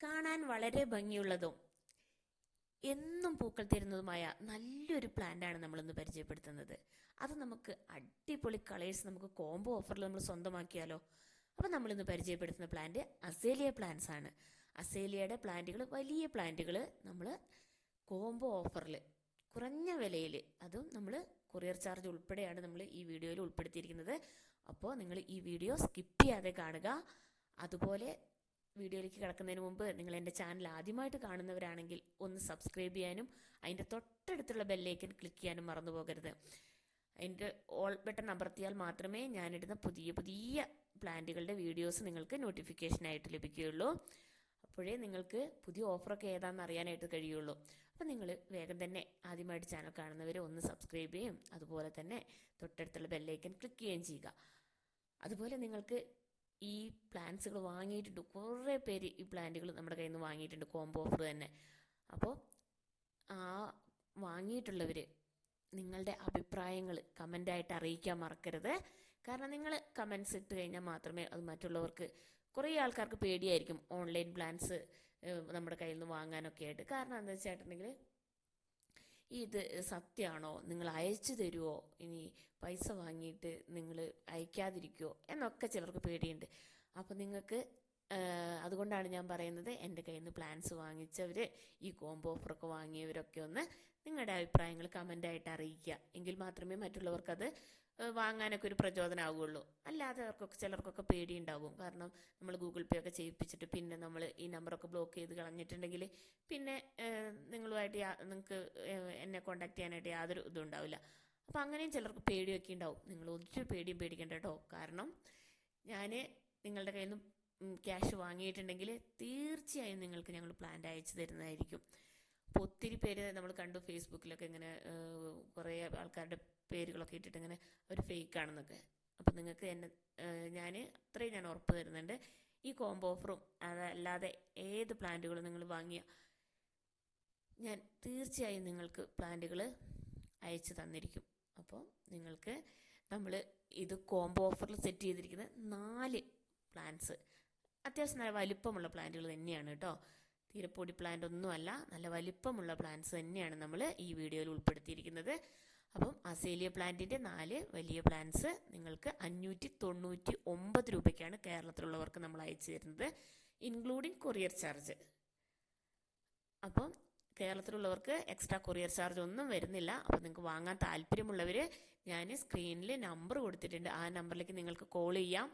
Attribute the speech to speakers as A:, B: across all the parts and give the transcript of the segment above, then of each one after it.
A: കാണാൻ വളരെ ഭംഗിയുള്ളതും എന്നും പൂക്കൾ തരുന്നതുമായ നല്ലൊരു പ്ലാന്റാണ് നമ്മളിന്ന് പരിചയപ്പെടുത്തുന്നത്. അത് നമുക്ക് അടിപൊളി കളേഴ്സ് നമുക്ക് കോംബോ ഓഫറിൽ നമ്മൾ സ്വന്തമാക്കിയാലോ? അപ്പോൾ നമ്മളിന്ന് പരിചയപ്പെടുത്തുന്ന പ്ലാന്റ് അസേലിയ പ്ലാന്റ്സ് ആണ്. അസേലിയയുടെ പ്ലാന്റുകൾ വലിയ പ്ലാന്റുകൾ നമ്മൾ കോംബോ ഓഫറിൽ കുറഞ്ഞ വിലയിൽ അതും നമ്മൾ കൊറിയർ ചാർജ് ഉൾപ്പെടെയാണ് നമ്മൾ ഈ വീഡിയോയിൽ ഉൾപ്പെടുത്തിയിരിക്കുന്നത്. അപ്പോൾ നിങ്ങൾ ഈ വീഡിയോ സ്കിപ്പ് ചെയ്യാതെ കാണുക. അതുപോലെ വീഡിയോയിലേക്ക് കിടക്കുന്നതിന് മുമ്പ് നിങ്ങൾ എന്റെ ചാനൽ ആദ്യമായിട്ട് കാണുന്നവരാണെങ്കിൽ ഒന്ന് സബ്സ്ക്രൈബ് ചെയ്യാനും അതിന്റെ തൊട്ടടുത്തുള്ള ബെല്ലേക്കൻ ക്ലിക്ക് ചെയ്യാനും മറന്നു പോകരുത്. അതിന്റെ ഓൾ ബട്ടൺ അമർത്തിയാൽ മാത്രമേ ഞാനിടുന്ന പുതിയ പുതിയ പ്ലാന്റുകളുടെ വീഡിയോസ് നിങ്ങൾക്ക് നോട്ടിഫിക്കേഷനായിട്ട് ലഭിക്കുകയുള്ളൂ. അപ്പോഴേ നിങ്ങൾക്ക് പുതിയ ഓഫറൊക്കെ ഏതാണെന്ന് അറിയാനായിട്ട് കഴിയുള്ളൂ. അപ്പം നിങ്ങൾ വേഗം തന്നെ ആദ്യമായിട്ട് ചാനൽ കാണുന്നവർ ഒന്ന് സബ്സ്ക്രൈബ് ചെയ്യും. അതുപോലെ തന്നെ തൊട്ടടുത്തുള്ള ബെല്ലൈക്കൻ ക്ലിക്ക് ചെയ്യുകയും ചെയ്യുക. അതുപോലെ നിങ്ങൾക്ക് ഈ പ്ലാന്റ്സുകൾ വാങ്ങിയിട്ടുണ്ട്. കുറേ പേര് ഈ പ്ലാന്റുകൾ നമ്മുടെ കയ്യിൽ നിന്ന് വാങ്ങിയിട്ടുണ്ട്. കോംബോ ഓഫർ തന്നെ. അപ്പോൾ ആ വാങ്ങിയിട്ടുള്ളവർ നിങ്ങളുടെ അഭിപ്രായങ്ങൾ കമന്റായിട്ട് അറിയിക്കാൻ മറക്കരുത്. കാരണം നിങ്ങൾ കമൻസ് ഇട്ട് കഴിഞ്ഞാൽ മാത്രമേ അത് മറ്റുള്ളവർക്ക് കുറേ ആൾക്കാർക്ക് പേടിയായിരിക്കും. ഓൺലൈൻ പ്ലാൻസ് നമ്മുടെ കയ്യിൽ നിന്ന് വാങ്ങാനൊക്കെ ആയിട്ട്. കാരണം എന്താ വെച്ചിട്ടുണ്ടെങ്കിൽ ഇത് സത്യമാണോ നിങ്ങൾ അയച്ചു തരുമോ ഇനി പൈസ വാങ്ങിയിട്ട് നിങ്ങൾ അയക്കാതിരിക്കുമോ എന്നൊക്കെ ചിലർക്ക് പേടിയുണ്ട്. അപ്പോൾ നിങ്ങൾക്ക് അതുകൊണ്ടാണ് ഞാൻ പറയുന്നത് എന്റെ കയ്യിൽ നിന്ന് പ്ലാൻസ് വാങ്ങിച്ചവർ ഈ കോംബോ ഓഫറൊക്കെ വാങ്ങിയവരൊക്കെ ഒന്ന് നിങ്ങളുടെ അഭിപ്രായങ്ങൾ കമന്റായിട്ട് അറിയിക്കുക. എങ്കിൽ മാത്രമേ മറ്റുള്ളവർക്കത് വാങ്ങാനൊക്കെ ഒരു പ്രചോദനമാകുള്ളൂ അല്ലാതെ അവർക്കൊക്കെ ചിലർക്കൊക്കെ പേടിയുണ്ടാകും കാരണം നമ്മൾ ഗൂഗിൾ പേ ഒക്കെ ചെയ്യിപ്പിച്ചിട്ട് പിന്നെ നമ്മൾ ഈ നമ്പറൊക്കെ ബ്ലോക്ക് ചെയ്ത് കളഞ്ഞിട്ടുണ്ടെങ്കിൽ പിന്നെ നിങ്ങളുമായിട്ട് നിങ്ങൾക്ക് എന്നെ കോണ്ടാക്ട് ചെയ്യാനായിട്ട് യാതൊരു ഇതും ഉണ്ടാവില്ല. അപ്പോൾ അങ്ങനെയും ചിലർക്ക് പേടിയൊക്കെ ഉണ്ടാവും. നിങ്ങൾ ഒത്തിരി പേടിയും പേടിക്കേണ്ട കേട്ടോ. കാരണം ഞാൻ നിങ്ങളുടെ കയ്യിൽ നിന്ന് ക്യാഷ് വാങ്ങിയിട്ടുണ്ടെങ്കിൽ തീർച്ചയായും നിങ്ങൾക്ക് ഞങ്ങൾ പ്ലാൻ അയച്ചു തരുന്നതായിരിക്കും. അപ്പോൾ ഒത്തിരി പേര് നമ്മൾ കണ്ടു ഫേസ്ബുക്കിലൊക്കെ ഇങ്ങനെ കുറേ ആൾക്കാരുടെ പേരുകളൊക്കെ ഇട്ടിട്ട് ഇങ്ങനെ ഒരു ഫേക്ക് ആണെന്നൊക്കെ. അപ്പം നിങ്ങൾക്ക് എന്നെ ഞാൻ അത്രയും ഞാൻ ഉറപ്പ് തരുന്നുണ്ട്. ഈ കോംബോ ഓഫറും അതല്ലാതെ ഏത് പ്ലാന്റുകളും നിങ്ങൾ വാങ്ങിയ ഞാൻ തീർച്ചയായും നിങ്ങൾക്ക് പ്ലാന്റുകൾ അയച്ചു തന്നിരിക്കും. അപ്പോൾ നിങ്ങൾക്ക് നമ്മൾ ഇത് കോംബോ ഓഫറിൽ സെറ്റ് ചെയ്തിരിക്കുന്ന നാല് പ്ലാന്റ്സ് അത്യാവശ്യം നല്ല വലിപ്പമുള്ള പ്ലാന്റുകൾ തന്നെയാണ് കേട്ടോ തീരപ്പൊടി പൊടി പ്ലാന്റ് ഒന്നുമല്ല നല്ല വലിപ്പമുള്ള പ്ലാന്റ്സ് തന്നെയാണ് നമ്മൾ ഈ വീഡിയോയിൽ ഉൾപ്പെടുത്തിയിരിക്കുന്നത്. അപ്പം അസേലിയ പ്ലാന്റിന്റെ നാല് വലിയ പ്ലാന്റ്സ് നിങ്ങൾക്ക് അഞ്ഞൂറ്റി തൊണ്ണൂറ്റി ഒമ്പത് രൂപയ്ക്കാണ് കേരളത്തിലുള്ളവർക്ക് നമ്മൾ അയച്ചു തരുന്നത് ഇൻക്ലൂഡിങ് കൊറിയർ ചാർജ് അപ്പം കേരളത്തിലുള്ളവർക്ക് എക്സ്ട്രാ കൊറിയർ ചാർജ് ഒന്നും വരുന്നില്ല. അപ്പോൾ നിങ്ങൾക്ക് വാങ്ങാൻ താല്പര്യമുള്ളവർ ഞാൻ സ്ക്രീനിൽ നമ്പർ കൊടുത്തിട്ടുണ്ട്. ആ നമ്പറിലേക്ക് നിങ്ങൾക്ക് കോൾ ചെയ്യാം.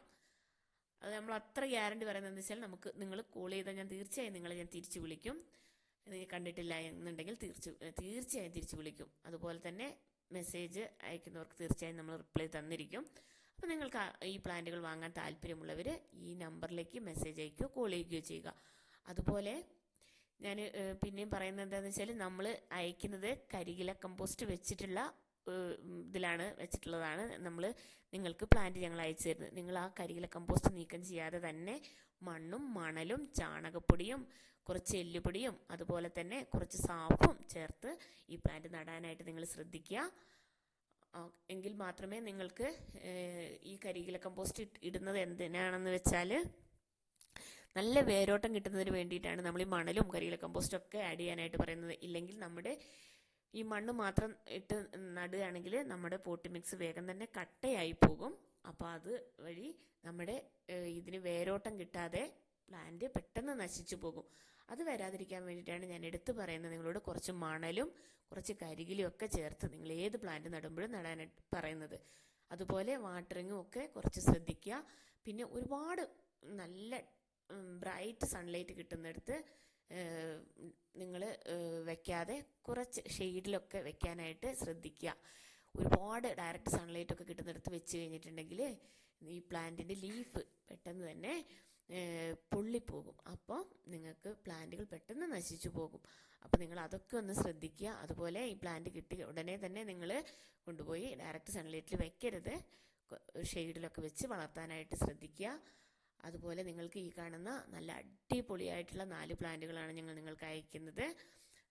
A: അത് നമ്മൾ അത്ര ഗ്യാരണ്ടി പറയുന്നതെന്ന് വെച്ചാൽ നമുക്ക് നിങ്ങൾ കോൾ ചെയ്താൽ ഞാൻ തീർച്ചയായും നിങ്ങളെ ഞാൻ തിരിച്ചു വിളിക്കും. നിങ്ങൾ കണ്ടിട്ടില്ല എന്നുണ്ടെങ്കിൽ തീർച്ച തീർച്ചയായും തിരിച്ചു വിളിക്കും. അതുപോലെ തന്നെ മെസ്സേജ് അയക്കുന്നവർക്ക് തീർച്ചയായും നമ്മൾ റിപ്ലൈ തന്നിരിക്കും. അപ്പോൾ നിങ്ങൾക്ക് ഈ പ്ലാന്റുകൾ വാങ്ങാൻ താല്പര്യമുള്ളവർ ഈ നമ്പറിലേക്ക് മെസ്സേജ് അയക്കുകയോ കോൾ ചെയ്യുകയോ ചെയ്യുക. അതുപോലെ ഞാൻ പിന്നെയും പറയുന്നത് എന്താണെന്ന് വെച്ചാൽ നമ്മൾ അയക്കുന്നത് കരികില കമ്പോസ്റ്റ് വെച്ചിട്ടുള്ള ഇതിലാണ് വെച്ചിട്ടുള്ളതാണ്. നമ്മൾ നിങ്ങൾക്ക് പ്ലാന്റ് ഞങ്ങൾ അയച്ചു തരുന്നത്. നിങ്ങൾ ആ കരിയില കമ്പോസ്റ്റ് നീക്കം ചെയ്യാതെ തന്നെ മണ്ണും മണലും ചാണകപ്പൊടിയും കുറച്ച് എല്ലുപൊടിയും അതുപോലെ തന്നെ കുറച്ച് സാഫും ചേർത്ത് ഈ പ്ലാന്റ് നടാനായിട്ട് നിങ്ങൾ ശ്രദ്ധിക്കുക. എങ്കിൽ മാത്രമേ നിങ്ങൾക്ക് ഈ കരികില കമ്പോസ്റ്റ് ഇടുന്നത് എന്തിനാണെന്ന് വെച്ചാൽ നല്ല വേരോട്ടം കിട്ടുന്നതിന് വേണ്ടിയിട്ടാണ് നമ്മൾ ഈ മണലും കരിയില കമ്പോസ്റ്റും ഒക്കെ ആഡ് ചെയ്യാനായിട്ട് പറയുന്നത്. ഇല്ലെങ്കിൽ നമ്മുടെ ഈ മണ്ണ് മാത്രം ഇട്ട് നടുകയാണെങ്കിൽ നമ്മുടെ പോട്ടി മിക്സ് വേഗം തന്നെ കട്ടയായി പോകും. അപ്പോൾ അത് വഴി നമ്മുടെ ഇതിന് വേരോട്ടം കിട്ടാതെ പ്ലാന്റ് പെട്ടെന്ന് നശിച്ചു പോകും. അത് വരാതിരിക്കാൻ വേണ്ടിയിട്ടാണ് ഞാൻ എടുത്തു പറയുന്നത്. നിങ്ങളോട് കുറച്ച് മണലും കുറച്ച് കരികിലും ഒക്കെ ചേർത്ത് നിങ്ങൾ ഏത് പ്ലാന്റ് നടുമ്പോഴും നടാനായിട്ട് പറയുന്നത്. അതുപോലെ വാട്ടറിങ്ങും ഒക്കെ കുറച്ച് ശ്രദ്ധിക്കുക. പിന്നെ ഒരുപാട് നല്ല ബ്രൈറ്റ് സൺലൈറ്റ് കിട്ടുന്നിടത്ത് നിങ്ങൾ വെക്കാതെ കുറച്ച് ഷെയ്ഡിലൊക്കെ വെക്കാനായിട്ട് ശ്രദ്ധിക്കുക. ഒരുപാട് ഡയറക്റ്റ് സൺലൈറ്റ് ഒക്കെ കിട്ടുന്നിടത്ത് വെച്ച് കഴിഞ്ഞിട്ടുണ്ടെങ്കിൽ ഈ പ്ലാന്റിന്റെ ലീഫ് പെട്ടെന്ന് തന്നെ പൊള്ളിപ്പോകും. അപ്പോൾ നിങ്ങൾക്ക് പ്ലാന്റുകൾ പെട്ടെന്ന് നശിച്ചു പോകും. അപ്പോൾ നിങ്ങൾ അതൊക്കെ ഒന്ന് ശ്രദ്ധിക്കുക. അതുപോലെ ഈ പ്ലാന്റ് കിട്ടി ഉടനെ തന്നെ നിങ്ങൾ കൊണ്ടുപോയി ഡയറക്റ്റ് സൺലൈറ്റിൽ വെക്കരുത്. ഷെയ്ഡിലൊക്കെ വെച്ച് വളർത്താനായിട്ട് ശ്രദ്ധിക്കുക. അതുപോലെ നിങ്ങൾക്ക് ഈ കാണുന്ന നല്ല അടിപൊളിയായിട്ടുള്ള നാല് പ്ലാന്റുകളാണ് ഞങ്ങൾ നിങ്ങൾക്ക് അയക്കുന്നത്.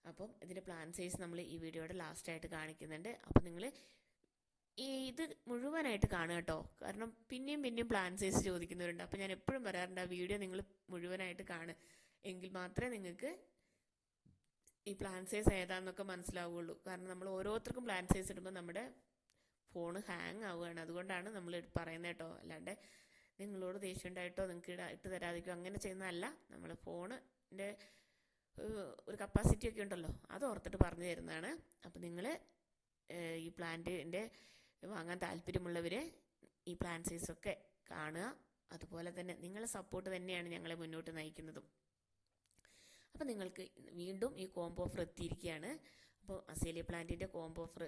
A: അപ്പം ഇതിന്റെ പ്ലാൻ സൈസ് നമ്മൾ ഈ വീഡിയോയുടെ ലാസ്റ്റായിട്ട് കാണിക്കുന്നുണ്ട്. അപ്പം നിങ്ങൾ ഇത് മുഴുവനായിട്ട് കാണുക കേട്ടോ കാരണം പിന്നെയും പിന്നെയും പ്ലാൻ സൈസ് ചോദിക്കുന്നവരുണ്ട്. അപ്പം ഞാൻ എപ്പോഴും പറയാറുണ്ട് ആ വീഡിയോ നിങ്ങൾ മുഴുവനായിട്ട് കാണുക. എങ്കിൽ മാത്രമേ നിങ്ങൾക്ക് ഈ പ്ലാൻ സൈസ് ഏതാണെന്നൊക്കെ മനസ്സിലാവുകയുള്ളൂ കാരണം നമ്മൾ ഓരോരുത്തർക്കും പ്ലാൻ സൈസ് ഇടുമ്പോൾ നമ്മുടെ ഫോൺ ഹാങ് ആവുകയാണ്. അതുകൊണ്ടാണ് നമ്മൾ പറയുന്നത് കേട്ടോ അല്ലാണ്ട് നിങ്ങളോട് ദേഷ്യം ഉണ്ടായിട്ടോ നിങ്ങൾക്ക് ഇട ഇട്ട് തരാതിരിക്കോ അങ്ങനെ ചെയ്യുന്നതല്ല. നമ്മൾ ഫോണിന്റെ ഒരു കപ്പാസിറ്റി ഒക്കെ ഉണ്ടല്ലോ അത് ഓർത്തിട്ട് പറഞ്ഞു തരുന്നതാണ്. അപ്പോൾ നിങ്ങൾ ഈ പ്ലാന്റിന്റെ വാങ്ങാൻ താല്പര്യമുള്ളവർ ഈ പ്ലാൻ സൈസൊക്കെ കാണുക. അതുപോലെ തന്നെ നിങ്ങളെ സപ്പോർട്ട് തന്നെയാണ് ഞങ്ങളെ മുന്നോട്ട് നയിക്കുന്നതും. അപ്പോൾ നിങ്ങൾക്ക് വീണ്ടും ഈ കോംബോ ഓഫർ എത്തിയിരിക്കുകയാണ്. അപ്പോൾ അസേലിയ പ്ലാന്റിന്റെ കോംബോ ഓഫർ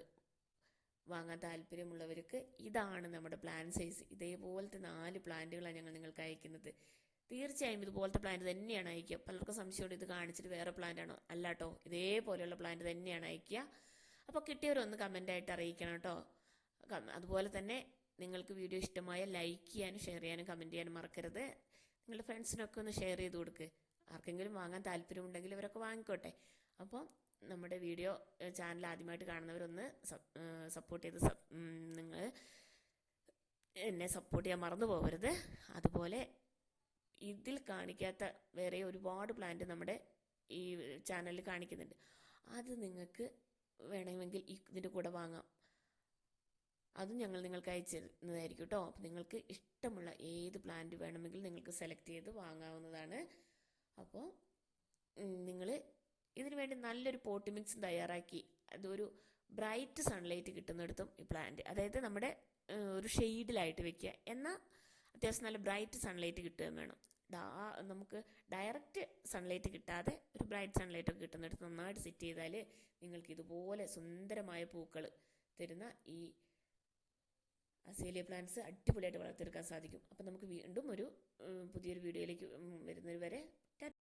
A: വാങ്ങാൻ താല്പര്യമുള്ളവർക്ക് ഇതാണ് നമ്മുടെ പ്ലാൻ സൈസ് ഇതേപോലത്തെ നാല് പ്ലാന്റുകളാണ് ഞങ്ങൾ നിങ്ങൾക്ക് അയക്കുന്നത്. തീർച്ചയായും ഇതുപോലത്തെ പ്ലാന്റ് തന്നെയാണ് അയക്കുക. പലർക്കും സംശയമുണ്ട് ഇത് കാണിച്ചിട്ട് വേറെ പ്ലാന്റ് ആണോ? അല്ലാട്ടോ ഇതേപോലെയുള്ള പ്ലാന്റ് തന്നെയാണ് അയക്കുക. അപ്പോൾ കിട്ടിയവരൊന്ന് കമന്റായിട്ട് അറിയിക്കണം കേട്ടോ. അതുപോലെ തന്നെ നിങ്ങൾക്ക് വീഡിയോ ഇഷ്ടമായ ലൈക്ക് ചെയ്യാനും ഷെയർ ചെയ്യാനും കമന്റ് ചെയ്യാനും മറക്കരുത്. നിങ്ങളുടെ ഫ്രണ്ട്സിനൊക്കെ ഒന്ന് ഷെയർ ചെയ്ത് കൊടുക്ക്. ആർക്കെങ്കിലും വാങ്ങാൻ താല്പര്യമുണ്ടെങ്കിൽ ഇവരൊക്കെ വാങ്ങിക്കോട്ടെ. അപ്പോൾ നമ്മുടെ വീഡിയോ ചാനൽ ആദ്യമായിട്ട് കാണുന്നവരൊന്ന് സപ്പോർട്ട് ചെയ്ത് നിങ്ങൾ എന്നെ സപ്പോർട്ട് ചെയ്യാൻ മറന്നു പോകരുത് അതുപോലെ ഇതിൽ കാണിക്കാത്ത വേറെ ഒരുപാട് പ്ലാന്റ് നമ്മുടെ ഈ ചാനലിൽ കാണിക്കുന്നുണ്ട്. അത് നിങ്ങൾക്ക് വേണമെങ്കിൽ ഇതിന്റെ കൂടെ വാങ്ങാം. അതും ഞങ്ങൾ നിങ്ങൾക്ക് അയച്ചിരുന്നതായിരിക്കും കേട്ടോ അപ്പം നിങ്ങൾക്ക് ഇഷ്ടമുള്ള ഏത് പ്ലാന്റ് വേണമെങ്കിൽ നിങ്ങൾക്ക് സെലക്ട് ചെയ്ത് വാങ്ങാവുന്നതാണ്. അപ്പോൾ നിങ്ങൾ ഇതിനു വേണ്ടി നല്ലൊരു പോട്ട് മിക്സ് തയ്യാറാക്കി. അതൊരു ബ്രൈറ്റ് സൺലൈറ്റ് കിട്ടുന്നിടത്തും ഈ പ്ലാന്റ് അതായത് നമ്മുടെ ഒരു ഷെയ്ഡിലായിട്ട് വെക്കുക. എന്നാൽ അത്യാവശ്യം നല്ല ബ്രൈറ്റ് സൺലൈറ്റ് കിട്ടുകയും വേണം. ഡാ നമുക്ക് ഡയറക്റ്റ് സൺലൈറ്റ് കിട്ടാതെ ഒരു ബ്രൈറ്റ് സൺലൈറ്റ് ഒക്കെ കിട്ടുന്നിടത്ത് നന്നായിട്ട് സെറ്റ് ചെയ്താൽ നിങ്ങൾക്ക് ഇതുപോലെ സുന്ദരമായ പൂക്കൾ തരുന്ന ഈ അസേലിയ പ്ലാന്റ്സ് അടിപൊളിയായിട്ട് വളർത്തിയെടുക്കാൻ സാധിക്കും. അപ്പം നമുക്ക് വീണ്ടും ഒരു പുതിയൊരു വീഡിയോയിലേക്ക് വരുന്നവരെ